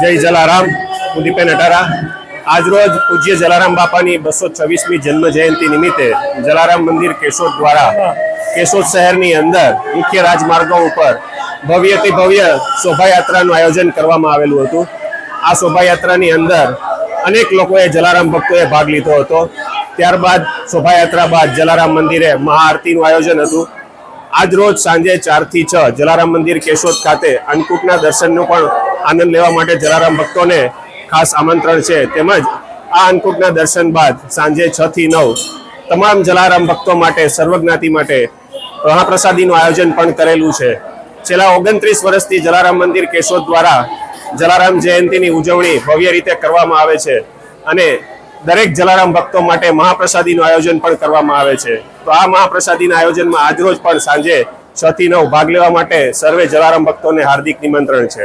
જય જલારામ હું દીપેન અટારા આજરોજ પૂજ્ય જલારામ બાપાની બસો છવ્વીસમી જન્મ જયંતિ નિમિત્તે જલારામ મંદિર કેશોદ દ્વારા કેશોદ શહેરની અંદર મુખ્ય રાજમાર્ગો ઉપર ભવ્યથી ભવ્ય શોભાયાત્રાનું આયોજન કરવામાં આવેલું હતું. આ શોભાયાત્રાની અંદર અનેક લોકોએ જલારામ ભક્તોએ ભાગ લીધો હતો. ત્યારબાદ શોભાયાત્રા બાદ જલારામ મંદિરે મહાઆરતીનું આયોજન હતું. આજ રોજ સાંજે ચારથી છ જલારામ મંદિર કેશોદ ખાતે અન્નકૂટના દર્શનનું પણ આનંદ લેવા માટે જલારામ ભક્તોને ખાસ આમંત્રણ છે. તેમજ આ અન્નકૂટના દર્શન બાદ સાંજે છ થી નવ તમામ જલારામ ભક્તો માટે, સર્વજ્ઞાતિ માટે મહાપ્રસાદીનું આયોજન પણ કરેલું છે. છેલ્લા ઓગણત્રીસ વર્ષથી જલારામ મંદિર કેશોદ દ્વારા જલારામ જયંતિની ઉજવણી ભવ્ય રીતે કરવામાં આવે છે અને દરેક જલારામ ભક્તો માટે મહાપ્રસાદીનું આયોજન પણ કરવામાં આવે છે. તો આ મહાપ્રસાદીના આયોજનમાં આજરોજ પણ સાંજે છ થી નવ ભાગ લેવા માટે સર્વે જલારામ ભક્તોને હાર્દિક નિમંત્રણ છે.